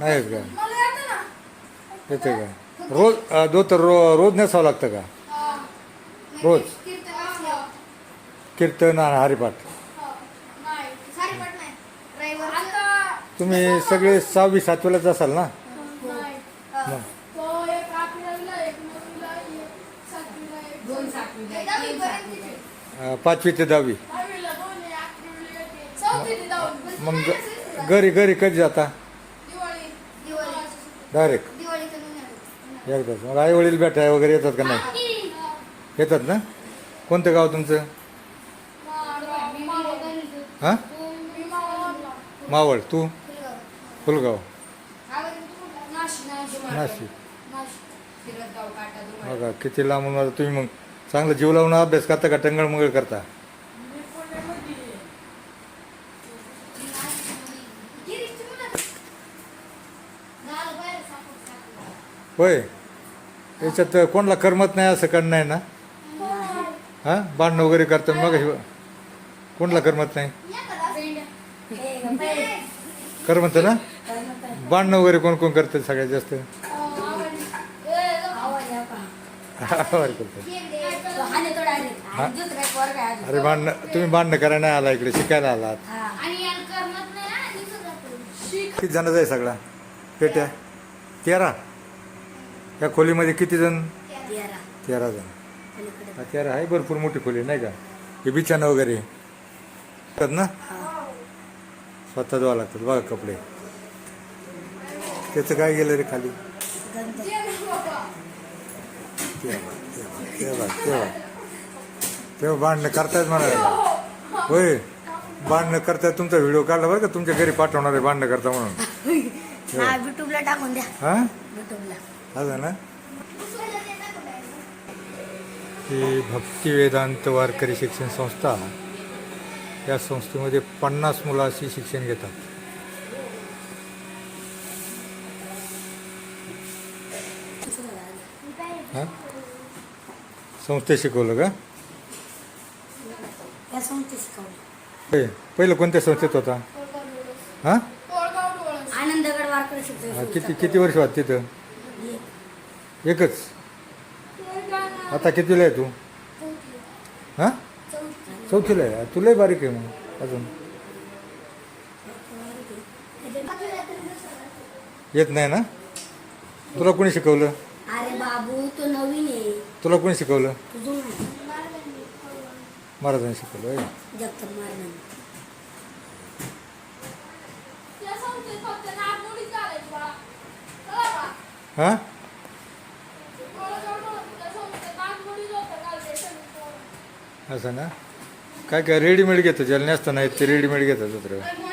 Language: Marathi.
नाही का? येतं का? रोज अं, धोतर रो रोज नेसावं लागतं का. रोज? कीर्तन आणि हरिपाठ. तुम्ही सगळे सहावी सातवीलाच असाल ना? मग. पाचवी ते दहावी. मग घरी घरी कधी जाता? डायरेक्ट एकदाच. मग आई वडील भेटाय वगैरे येतात का नाही? येतात ना? कोणतं गाव तुमचं? हां? मावळ. तू? फुलगाव. नाशिक. बघा किती लांबून आता तुम्ही मग चांगलं जीव लावून अभ्यास करता का टंगळमंगळ करता? होय. याच्यात कोणाला करमत नाही असं करणं नाही ना? हां? भांडणं वगैरे करतं मग कोणाला करमत नाही? करमत ना? भांडणं वगैरे कोण कोण करतं सगळ्यात जास्त? अरे भांडणं तुम्ही भांडणं करायला नाही आला इकडे शिकायला आलात. किती जणांचा आहे सगळा? पेट्या? तेरा? या खोलीमध्ये किती जण? तेरा. जण. तेरा आहे. भरपूर मोठी खोली नाही का? हे बिछाना वगैरे. ना? स्वतः धुवा लागतात. बघा कपडे. त्याचं काय गेलं रे खाली? तेव्हा तेव्हा तेव्हा तेव्हा. भांडणं करतायत म्हणा होय. भांडणं करतायत. तुमचा व्हिडिओ काढला बरं का? तुमच्या घरी पाठवणार आहे भांडणं करता म्हणून. युट्यूबला टाकून द्या. हा? युट्यूबला ना ही भक्ती वेदांत वारकरी शिक्षण संस्था या संस्थेमध्ये पन्नास मुलं अशी शिक्षण घेतात हा संस्थे शिकवलं का. पहिलं कोणत्या संस्थेत होता हा कोळगाव डोळस. आनंदगड वारकरी हा, शिक्षण किती किती वर्ष होत तिथं एकच. आता कितीला आहे तू? हा? चौथीला आहे. तुलाही बारीक आहे मग अजून. येत नाही ना? तुला कोणी शिकवलं? अरे बाबू तो नवीन आहे. तुला कोणी शिकवलं? महाराजांनी शिकवलं महाराजांनी. का? हा? असं ना? काय काय रेडीमेड घेतो? ज्याला नसतं ते रेडीमेड घेतात दुसरं.